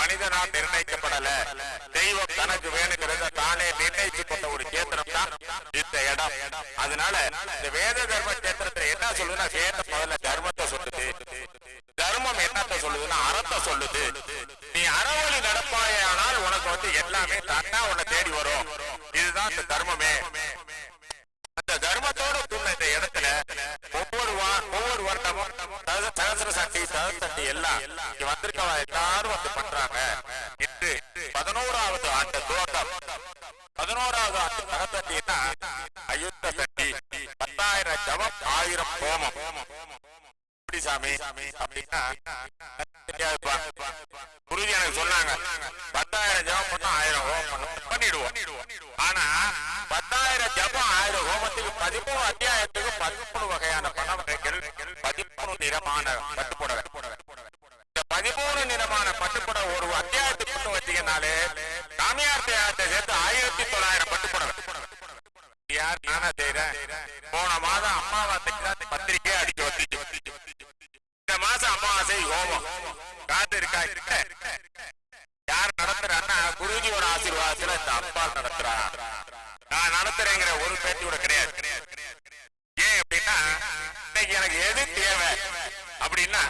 மனிதனால் நிர்ணயிக்கப்படல. தெய்வம் தனக்கு வேணுங்கிறத தானே நிர்ணயிக்கப்பட்ட ஒரு கேத்திரம் தான் இந்த இடம். அதனால இந்த வேத தர்ம கேத்திரத்துல என்ன சொல்லுதுன்னா வேதம் முதல்ல தர்மத்தை சொல்லுது. தர்மம் என்னத்த சொல்லுதுன்னா அறத்தை சொல்லுது. நீ அறவழி நடப்பாயானால் உனக்கு வந்து எல்லாமே தன்னா உன்னை தேடி வரும். இதுதான் இந்த தர்மமே. அந்த தர்மத்தோட கூடின இந்த இடத்துல ஒவ்வொரு ஒவ்வொரு வருடமும் சகசர சக்தி சகசக்தி எல்லாம் இங்க வந்திருக்கவா எல்லாரும் பண்றாங்க. என்று பதினோராவது ஆண்டு துவக்கம் பதினோராவது ஆண்டு சகசட்டின்னா அயுத்த சட்டி பத்தாயிரம் ஜபம் ஆயிரம் ஹோமம். எப்படி சாமி? அப்படின்னா குருஜி எனக்கு சொன்னாங்க. பத்தாயிரம் ஜபம் பண்ணா ஆயிரம் ஹோமம். பண்ணிடுவோம். ஆனா பத்தாயிரம் ஜபம் ஆயிரம் ஹோமத்துக்கு பதிமூணு அத்தியாயத்துக்கு பதிமூணு வகையான பண வகைகள் பதிமூணு நிறமான பட்டுப்புடவை. கொண்டு வச்சீங்கனாலே சாமியார் தியாகத்தை சேர்த்து ஆயிரத்தி தொள்ளாயிரம் பட்டு யார் நானா செய்யறேன் போன மாதம் அம்மாவாசைக்கு தான் அடிக்க வச்சு இந்த மாசம் அமாவாசை ஹோமம். காத்து இருக்கா? இருக்க யார் நடத்துறான்னா குருஜியோட ஆசீர்வாதத்துல இந்த அப்பா நடத்துறா நான் நடத்துறேங்கிற ஒரு பேட்டி கூட கிடையாது. ஏன் அப்படின்னா இன்னைக்கு எனக்கு எது தேவை? அப்படின்னா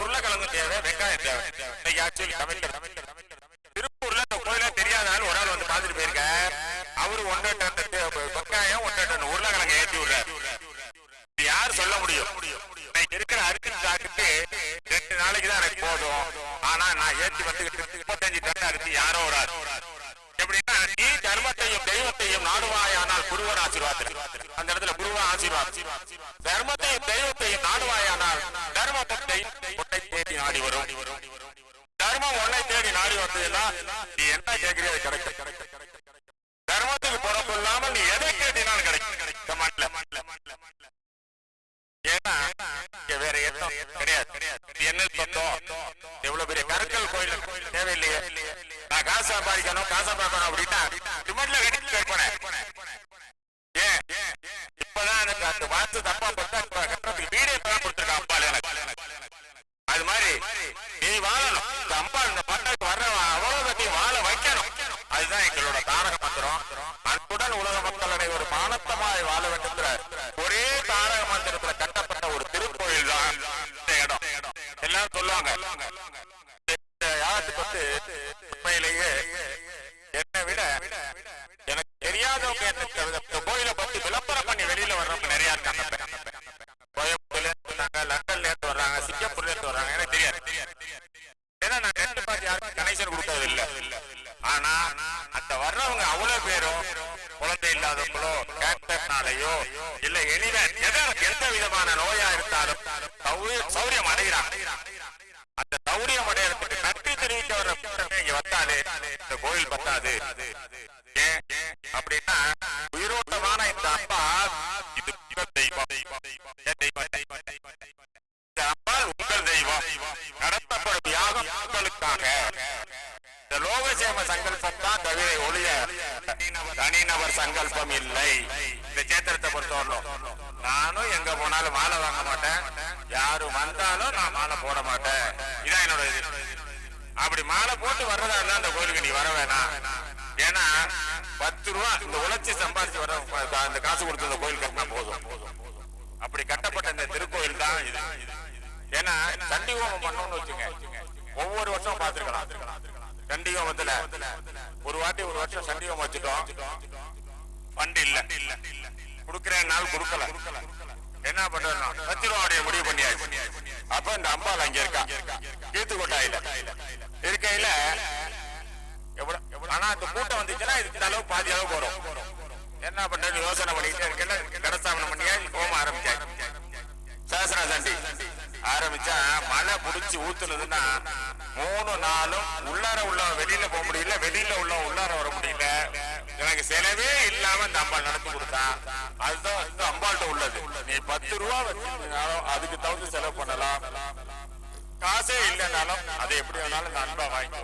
உருளைக்கிழங்கு தேவை வெங்காயம் தேவை. இன்னைக்கு ஆக்சுவலி திருப்பூர்ல இந்த கோயில தெரியாத ஆள் ஒரு ஆள் வந்து பார்த்துட்டு போயிருக்க அவரு ஒன்னு வெங்காயம் ஒன்னு டன் உருளைக்கிழங்கு ஏற்றி விடுறாரு. யார் சொல்ல முடியும்? இன்னைக்கு இருக்கிற அரிசி சாக்குக்கு ரெண்டு நாளைக்கு தான் எனக்கு போதும். ஆனா நான் ஏற்றி வந்துகிட்டு முப்பத்தஞ்சு டன் அரிசி யாரோ ஒரு ஆள். எப்படின்னா நீ தர்மத்தையும் தெய்வத்தையும் நாடுவாயானால் குருவர் ஆசீர்வாதம். அந்த இடத்துல குருவ ஆசீர்வாதம். தர்மத்தையும் தெய்வத்தையும் நாடுவாயானால் தர்ம முட்டை முட்டை தேடி நாடி வரும். தர்மம் உன்னை தேடி நாடி வந்ததுன்னா நீ என்ன கேட்கிறீ அது கிடைக்கும் தர்மத்துக்கு பொறப்பு இல்லாம நீ எதை கேட்டினாலும் கிடைக்கும். இந்த மண்ணில். ஏன்னா வேற எதுவும் கிடையாது. என்ன சொத்தம்? எவ்வளவு பெரிய கருக்கல் கோயில் தேவையில்லையே. நான் காசு சம்பாதிக்கணும் காசு சம்பாதிக்கணும் அப்படின்னா டிமாண்ட்ல கட்டி கேட்பேன் ஏன்? இப்பதான் எனக்கு அந்த வாத்து தப்பா பட்டா இப்ப கட்டுறதுக்கு வீடே இப்பதான் கொடுத்துருக்கா அம்பாள் எனக்கு. அது மாதிரி நீ வாழணும். இந்த அம்பாள் இந்த பட்டாக்கு வர்ற அவ்வளவு பத்தி வாழ வைக்கணும். அதுதான் எங்களோட தாரக மந்திரம். அன்புடன் உலக மக்கள் அனைவரும் மானத்தமாய் வாழ வேண்டும் ஒரே தாரக மந்திரத்துல கட்டப்பட்ட ஒரு திருக்கோயில் தான் இந்த இடம். எல்லாரும் சொல்லுவாங்க இந்த யாருக்கு வந்து உண்மையிலேயே என்னை விட எனக்கு தெரியாதவங்க என்ன இந்த- இந்த கோயிலை பத்தி விளம்பரம் பண்ணி வெளியில வர்றவங்க நிறைய இருக்காங்க கோயம்புத்தூர்ல இருந்து வர்றாங்க லண்டன்ல இருந்து வர்றாங்க சிங்கப்பூர்ல இருந்து வர்றாங்க எனக்கு தெரியாது ஏன்னா நான் ரெண்டு பார்த்து யாருக்கும் கனெக்ஷன் கொடுக்கறது இல்ல ஆனா அந்த வர்றவங்க அவ்வளவு பேரும் குழந்தை இல்லாதவங்களோ கேன்சர்னாலேயோ இல்ல எனிவன் எதாவது எந்த விதமான நோயா இருந்தாலும் சௌரியம் அடைகிறாங்க. அந்த சௌரியம் அடையறதுக்கு நன்றி தெரிவிக்க வர்ற கூட்டமே இங்க வந்தாலே இந்த கோயில் பத்தாது ஏன்? அப்படின்னா உயிரோட்டமான இந்த அப்பா இது தெய்வம். தெய்வம் இந்த அம்பாள் உங்கள் தெய்வம். நடத்தப்படும் யாகம் உங்களுக்காக. யோகசேம சங்கல்பம் தான் தவிர ஒளிய தனிநபர் சங்கல்பம் இல்லை. இந்த சேத்திரத்தை பொறுத்தவரையிலும் நானும் எங்க போனாலும் மாலை வாங்க மாட்டேன். யாரு வந்தாலும் நான் மாலை போட மாட்டேன். இதான் என்னோட இது. அப்படி மாலை போட்டு வர்றதா இருந்தா அந்த கோயிலுக்கு நீ வர வேணாம். ஏன்னா பத்து ரூபா இந்த உழைச்சி சம்பாதிச்சு வர அந்த காசு கொடுத்து அந்த கோயில் கட்டினா போதும். அப்படி கட்டப்பட்ட இந்த திருக்கோயில் தான் இது. ஏன்னா சண்டி ஓமம் பண்ணணும்னு வச்சுங்க ஒவ்வொரு வருஷம் பார்த்துருக்கலாம். சண்டி ஹோமத்துல ஒரு வாட்டி ஒரு வருஷம் சண்டி வச்சுட்டோம். ஃபண்ட் இல்ல. குடுக்கிற நாள் குடுக்கல. என்ன பண்றோம் பத்து முடிவு பண்ணியாச்சு. அப்ப இந்த அம்பாள் அங்க இருக்கா? கீத்து கொட்டாயில இருக்கையில எவ்வளவு ஆனா அந்த கூட்டம் வந்துச்சுன்னா இதுக்கு அளவு பாதி அளவு வரும். என்ன பண்றது யோசனை பண்ணிட்டு இருக்கல கடஸ்தாபனம் பண்ணியா ஹோமம் ஆரம்பிச்சாச்சு. சாசன சண்டி. ஆரம்பிச்சா மழை புடிச்சு ஊத்துனதுன்னா மூணு நாளும் உள்ளார உள்ள வெளியில போக முடியல. வெளியில உள்ள உள்ளார வர முடியல. எனக்கு செலவே இல்லாம இந்த அம்பாள் நடத்தி கொடுத்தான் அதுதான் வந்து அம்பாள்கிட்ட உள்ளது. நீ பத்து ரூபா வச்சிருந்தாலும் அதுக்கு தகுந்த செலவு பண்ணலாம். காசே இல்லைனாலும் அதை எப்படி வேணாலும் இந்த அன்பா வாங்கி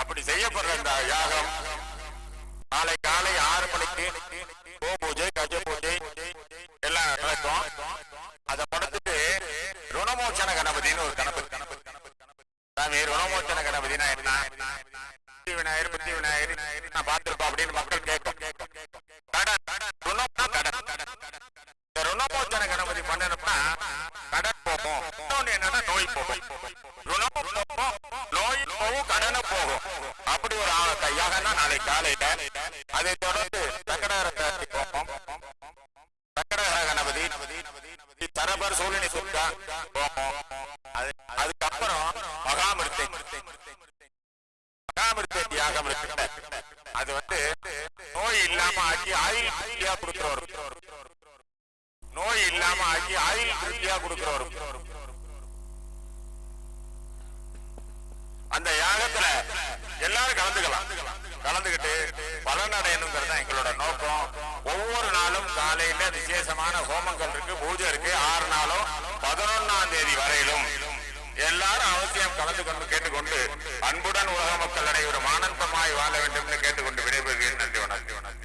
அப்படி செய்யப்படுற இந்த யாகம் நாளை காலை ஆறு மணிக்கு கோ பூஜை கஜ பூஜை எல்லாம் நடக்கும். அதை படுத்துட்டு ருணமோச்சன கணபதி விநாயகர் ருணமோச்சன கணபதினா என்ன புத்தி விநாயகர் புத்தி விநாயகர் நான் பார்த்திருப்போம் அப்படின்னு மக்கள் கேட்கும் ருணமோச்சன கணபதி பண்ணணும்னா கடன் போகும் இன்னொன்னு என்னன்னா நோய் போகும் போகும் நோய் போகும் கடனும் போகும் அப்படி ஒரு ஆ- நாளை காலையில அதை தொடர்ந்து போகும் கணபதி தரபர் சூழ்நிலை சுத்தா போகும் அது அதுக்கப்புறம் தியாகம் இருக்குல்ல அது வந்து நோய் இல்லாம ஆக்கி ஆயில் திருப்தியா கொடுக்கிறவர். நோய் இல்லாம ஆக்கி ஆயில் திருப்தியா கொடுக்கிறவர். அந்த யாகத்துல எல்லாரும் கலந்துக்கலாம். கலந்துகிட்டு பலனடையணுங்கிறது தான் எங்களோட நோக்கம். ஒவ்வொரு நாளும் காலையில விசேஷமான ஹோமங்கள் இருக்கு பூஜை இருக்கு. ஆறு நாளும் பதினொன்னாம் தேதி வரையிலும் எல்லாரும் அவசியம் கலந்து கொண்டு கேட்டுக்கொண்டு அன்புடன் உலக மக்கள் அனைவரும் ஆனந்தமாய் வாழ வேண்டும் என்று கேட்டுக்கொண்டு விடைபெறுகிறேன். நன்றி வணக்கம்.